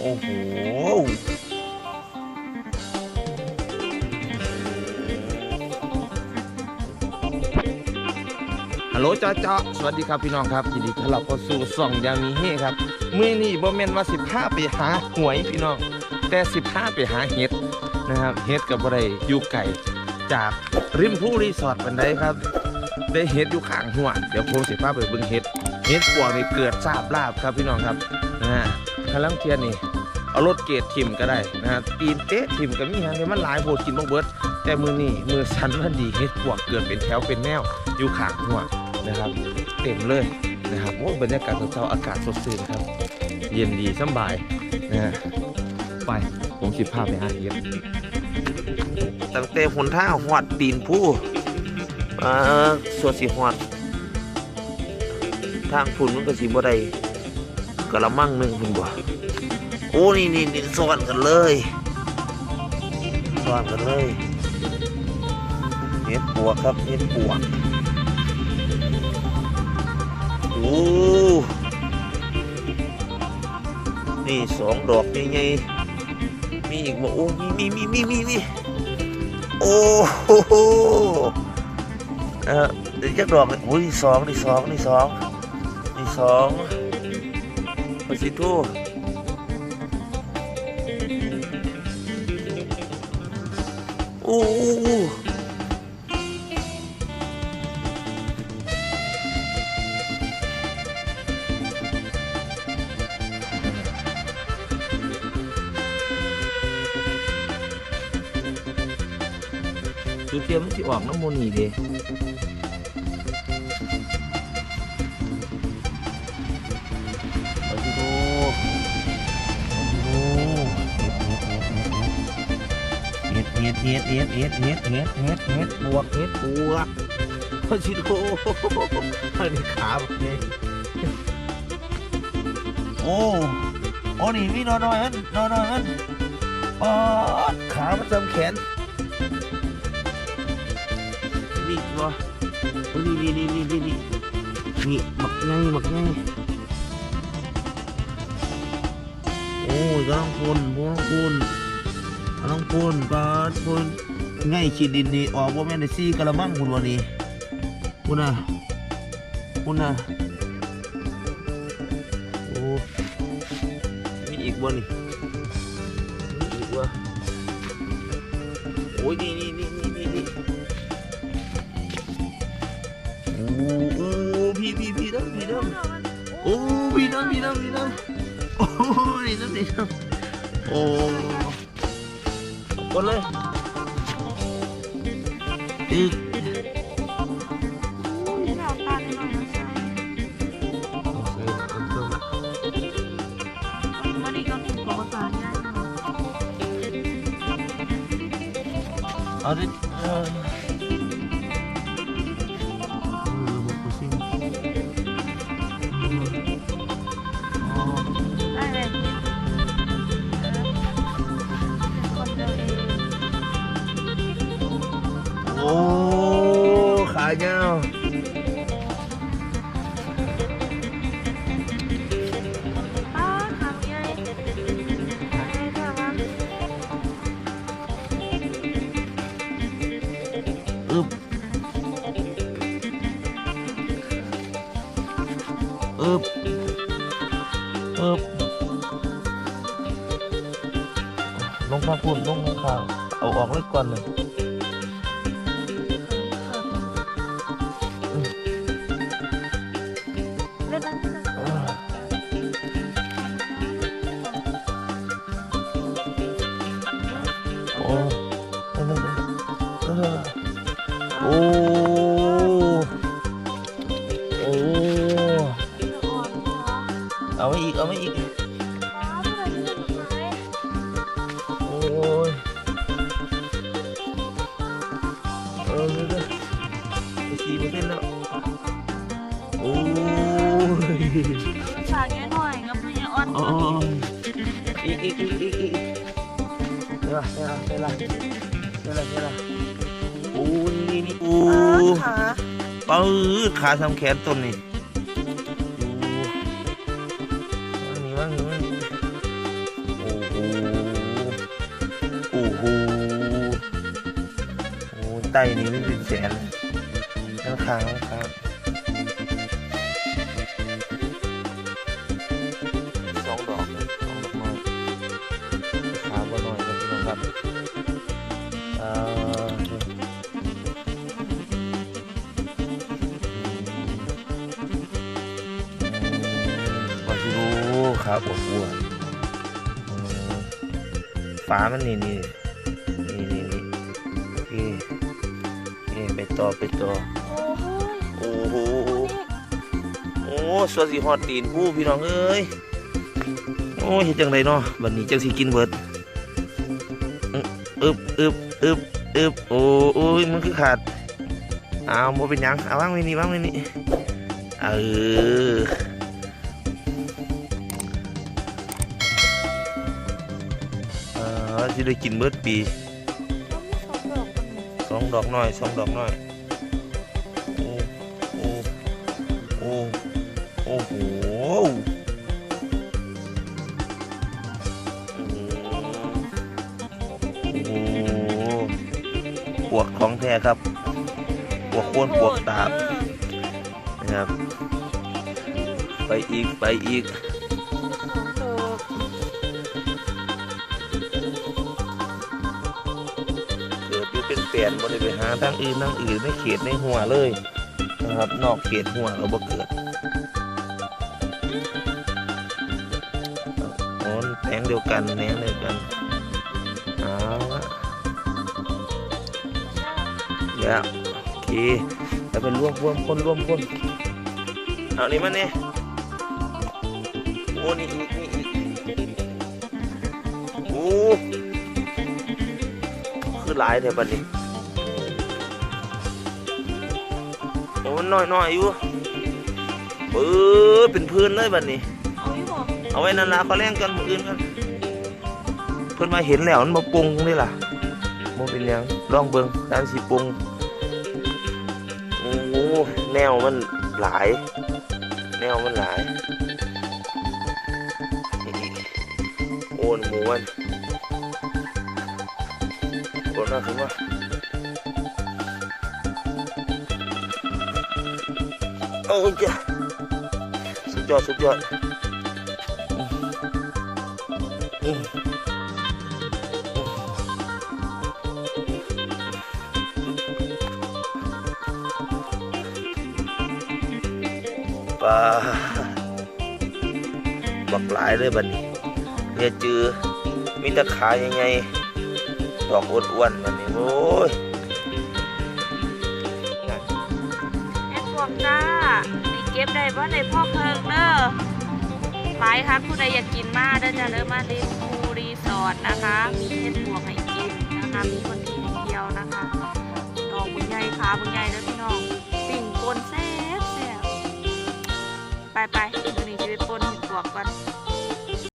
โอ้โหฮัลโหลจ้าจ้าสวัสดีครับพี่น้องครับยินดีต้อนรับเข้าสู่ส่องยามีเฮครับเมื้อนี้บ่แม่นว่า15ไปหาหวยพี่น้อง แต่15ไปหาเห็ดนะครับเห็ดกับบ่ได้อยู่ไกลจากริมผู้รีสอร์ทบันไดครับ ได้เห็ดอยู่ข้างหัวเดี๋ยวผมสิพาไปเบิ่งเห็ด เห็ดปวกนี่เกิดทราบลาบครับพี่น้องครับนะฮะกำลังเทียนนี่เอารถเกตทิมก็ได้นะฮะตีนเตะทิมก็มีฮะเดี๋ยวมันหลายโพดกินบ่เบิดแต่มือนี่มือสันมันดีเห็ดปวกเกิดเป็นแถวเป็นแนวอยู่ขางหัวนะครับ เต็มเลยนะครับโอ้บรรยากาศเช้าอากาศสดชื่นครับ เย็นดีสบายนะฮะไปผมสิพาพไปหาเห็ดตั้งแต่หนทาหอดตีนผู้อ่าสวดสิหอด ทางฝุ่นมันก็สิบ่ได้กะละมังหนึงพุ่นบ่โอ้นี่นี่นี่ซ้อนกันเลยซ้อนกันเลยเห็ดปวกครับเห็ดปวกโอ้นี่สองดอกใหญ่ๆมีอีกบ่โอ้มีมีมีมีมีโอ้โหเออเดี๋ยวจักดอกเลยโอ้ยสองนี่สองนี่สอง สองหกสิบทู่อู้อูู้เตรียมที่ออกน้ำมูนี่เด้ เอสเอสเอสเอสเอสเอสเอสบวกเอสบวกพอชิโร่อันนี้ขาแบบนี้โอ้โอ้นี่มีนอนนอยมันนอนนอยมันปอดขามันจำแขนนี่วะนี่นี่นี่นี่นี่นี่นี่บักไงบักไงโอ้ยกำลังคนกำลังคน ลังพ่นปลาพ่นไงขีดดินนี่ออกว่าแม่นได้ซี่กะละมังคุณวันนี้คุณน่ะคุณน่ะโอ้มีอีกบ่นี่มีอีกวะโอ้ยนี่นี่นี่นี่นี่นี่โอ้โอ้พี่พี่พี่น้ำพี่น้ำโอ้พี่น้ำพี่น้ำพี่น้ำโอ้ยน้ำพี่น้ำโอ้ กดเลยอีกเอาดิ อึบอึบลงข้างพุ่นลงข้างข้างเอาออกเลยก่อนเลยโอ้โอ้ ม่อีกเอาไม่อีก โอ้ยเออเดี๋ยวๆไปสี่เปอร์เซ็นต์แล้ว โอ้ยฝากแกหน่อยกับพี่ออนอ๋ออีกอีกอีกอีกอีกเดี๋ยวเดี๋ยวเดี๋ยวเดี๋ยวเดี๋ยวเดี๋ยวเดี๋ยวโอ้นี่นี่โอ้ขาปื้อขาทำแขนต้นนี่ดูว่างนี่ว่างนี่ว่างนี่ ได้นี่ไม่เป็นแสนข้างข้างข้างสองดอกเลยสองดอกน้ขาบ่น้อยนะพี่น้องครับเอ่อวาซิโร่ครับอ้วนๆอืมฟ้ามันนี่นี่นี่นี่นี่ ต่อไปต่อโอ้โหโอ้โห โอ้สวัสดีฮอดตีนผู้พี่น้องเอ้ย โอ้เฮ็ดจังไดเนาะบัดนี้จังสิกินเบิดอึบอึบอึบอึบโอ้โอ้ยมันคือขาดเอาวบ่เป็นยังเอาว่างไว้นี่ว่างไว้นี่เออเออสิได้กินเบิดปี องดอกน้อยสองดอกน้อยโอ้โอ้โอ้โอ้โหโอ้โหปวกของแท้ครับปวกโคนปวกตาบนะครับ ไปอีกไปอีก ป็นแปลนบ่ได้ไปหาทางอื่นทางอื่นในเขตในหัวเลยนะครับ นอกเขตหัวเราบ่เกิดโอ้แหนงเดียวกันแหนงเดียวกันเอาละเดี๋ยวโอเคแล้วเป็นร่วมร่วมคนร่วมคนเอานี่มาเนี่ยโอ้นี่อีกนี่อีกโอ้คือหลายแต่บัดนี้ มันน้อยน้อยๆอยู่เออเป็นพื้นเลยบัดนี้ เอาอยู่บ่เอาไว้นานๆก็แล่งกันมืออื่นกันเพิ่นมาเห็นแล้วมันมาปรุงนี่ล่ะโมเป็นหยังลองเบิ่งตามสิปรุงโอ้โหแนวมันหลาย แนวมันหลายโอ้นหมูมันโอ้น่าถึงว่า โอ้ยจ้ะสุดยอดสุดยอดปลาบักหลายเลยบันี้เนี่ยจือมีตะขายังไงดอกอ้วนๆบัดนี้โอ้ย ก็บได้บ่ในพ่อเพิงเด้อหลายครับผู้ใดอยากกินมากเด้อจะเริ่มมาริมคูรีสอร์ทนะคะ มีเห็ดบวกให้กินนะคะมีคนกินเดียวนะคะดอกบุญใหญ่ขาบุญใหญ่เด้อพี่น้องปิ่งปนแซ่บแซ่บไปไป